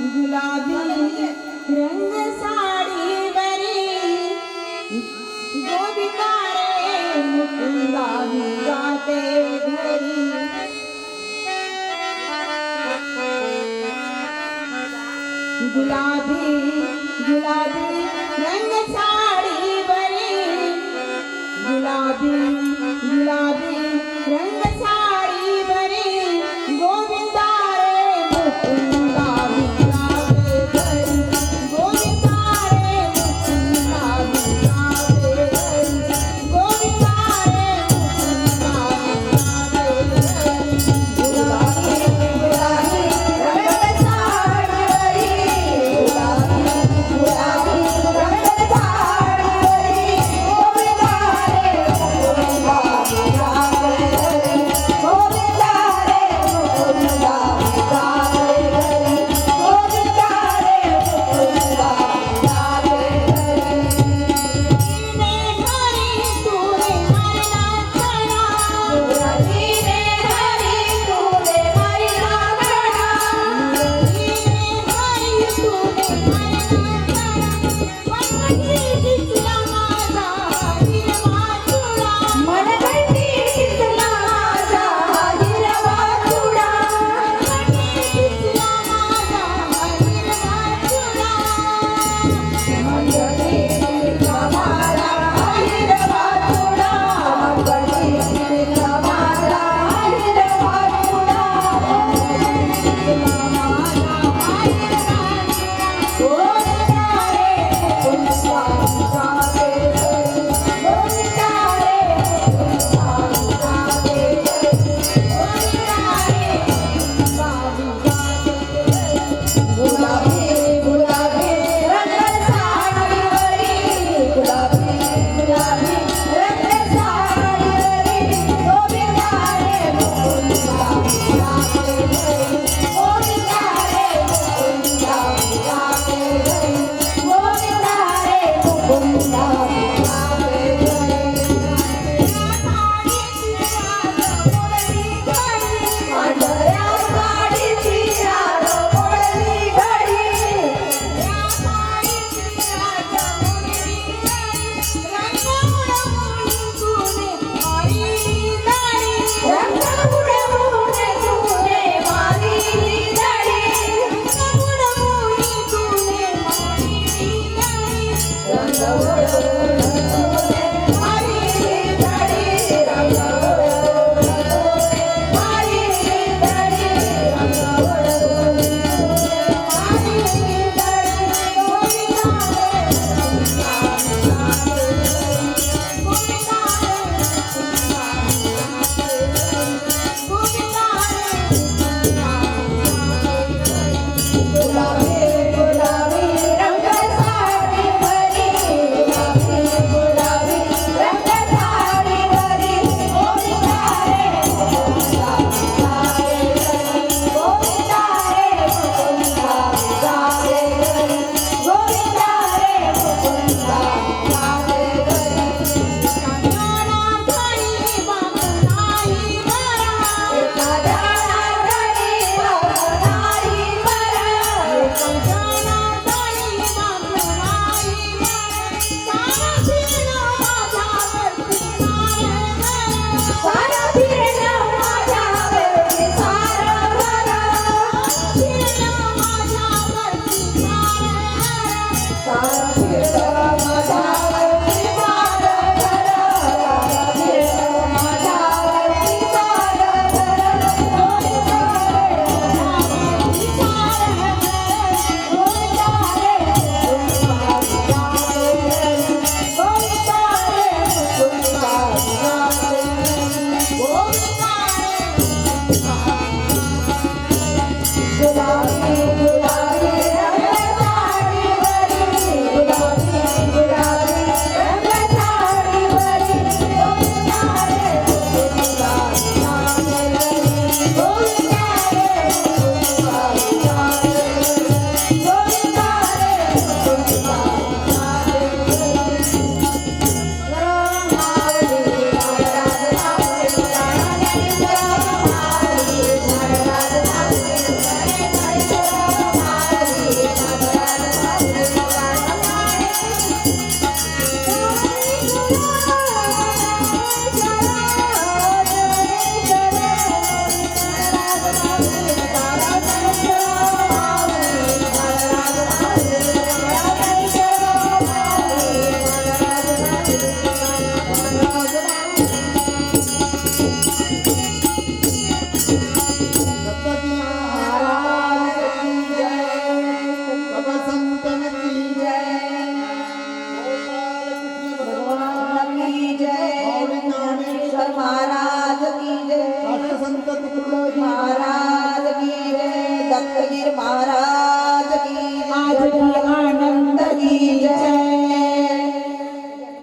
गुलाबी रंग साडी बरी गोविता रे मुकुंदा गाते घरी. गुलाबी गुलाबी रंग साडी बरी गुलाबी